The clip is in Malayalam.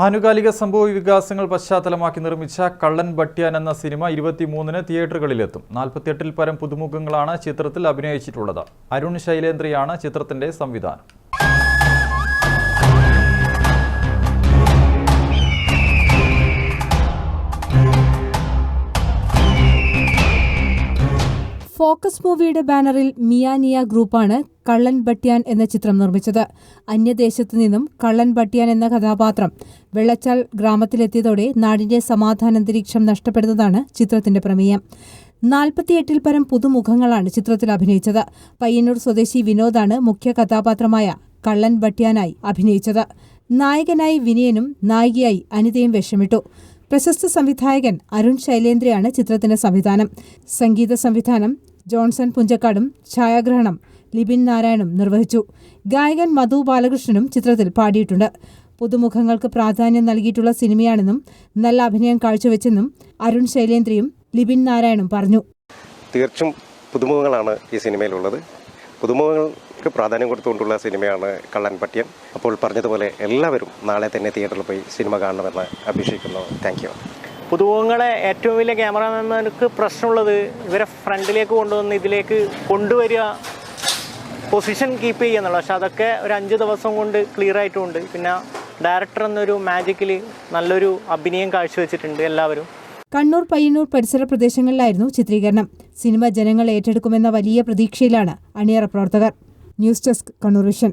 ആനുകാലിക സംഭവ വികാസങ്ങൾ പശ്ചാത്തലമാക്കി നിർമ്മിച്ച കള്ളൻ ബട്ട്യാൻ എന്ന സിനിമ ഇരുപത്തിമൂന്നിന് തിയേറ്ററുകളിലെത്തും. നാൽപ്പത്തിയെട്ടിൽ പരം പുതുമുഖങ്ങളാണ് ചിത്രത്തിൽ അഭിനയിച്ചിട്ടുള്ളത്. അരുൺ ശൈലേന്ദ്രയാണ് ചിത്രത്തിന്റെ സംവിധാനം. ഫോക്കസ് മൂവിയുടെ ബാനറിൽ മിയാനിയ ഗ്രൂപ്പാണ് കള്ളൻ ബട്ടിയാൻ എന്ന ചിത്രം നിർമ്മിച്ചത്. അന്യദേശത്തു നിന്നും കള്ളൻ ബട്ടിയാൻ എന്ന കഥാപാത്രം വെള്ളച്ചാൽ ഗ്രാമത്തിലെത്തിയതോടെ നാടിന്റെ സമാധാനാന്തരീക്ഷം നഷ്ടപ്പെടുന്നതാണ് ചിത്രത്തിന്റെ പ്രമേയം. നാൽപ്പത്തിയെട്ടിൽ പരം പുതുമുഖങ്ങളാണ് ചിത്രത്തിൽ അഭിനയിച്ചത്. പയ്യന്നൂർ സ്വദേശി വിനോദാണ് മുഖ്യ കഥാപാത്രമായ കള്ളൻ ബട്ടിയാനായി അഭിനയിച്ചത്. നായകനായി വിനയനും നായികയായി അനിതയും വേഷമിട്ടു. പ്രശസ്ത സംവിധായകൻ അരുൺ ശൈലേന്ദ്രയാണ് ചിത്രത്തിന്റെ സംവിധാനം. സംഗീത സംവിധാനം ജോൺസൺ പുഞ്ചക്കാടും ഛായാഗ്രഹണം ലിബിൻ നാരായണും നിർവഹിച്ചു. ഗായകൻ മധു ബാലകൃഷ്ണനും ചിത്രത്തിൽ പാടിയിട്ടുണ്ട്. പുതുമുഖങ്ങൾക്ക് പ്രാധാന്യം നൽകിയിട്ടുള്ള സിനിമയാണെന്നും നല്ല അഭിനയം കാഴ്ചവെച്ചെന്നും അരുൺ ശൈലേന്ദ്രയും ലിബിൻ നാരായണും പറഞ്ഞു. തീർച്ചും പുതുമുഖങ്ങളാണ് ഈ സിനിമയിലുള്ളത്. പുതുമുഖങ്ങൾക്ക് പ്രാധാന്യം കൊടുത്തുകൊണ്ടുള്ള സിനിമയാണ് കള്ളൻ പട്ട്യൻ അപ്പോൾ പറഞ്ഞതുപോലെ എല്ലാവരും നാളെ തന്നെ തിയേറ്ററിൽ പോയി സിനിമ കാണണമെന്ന് അപേക്ഷിക്കുന്നു. താങ്ക് യു പുതുമുഖങ്ങളെ ഏറ്റവും വലിയ ക്യാമറാമാൻമാർക്ക് പ്രശ്നമുള്ളത് ഇവരെ ഫ്രണ്ടിലേക്ക് കൊണ്ടുവന്ന് ഇതിലേക്ക് കൊണ്ടുവരിക പൊസിഷൻ കീപ്പ് ചെയ്യുക എന്നുള്ളത്. പക്ഷെ അതൊക്കെ ഒരു അഞ്ച് ദിവസം കൊണ്ട് ക്ലിയർ ആയിട്ടുമുണ്ട് പിന്നെ ഡയറക്ടർ എന്നൊരു മാജിക്കിൽ നല്ലൊരു അഭിനയം കാഴ്ചവെച്ചിട്ടുണ്ട് എല്ലാവരും. കണ്ണൂർ പയ്യന്നൂർ പരിസര പ്രദേശങ്ങളിലായിരുന്നു ചിത്രീകരണം. സിനിമ ജനങ്ങൾ ഏറ്റെടുക്കുമെന്ന വലിയ പ്രതീക്ഷയിലാണ് അണിയറ പ്രവർത്തകർ. News desk Kannur vision.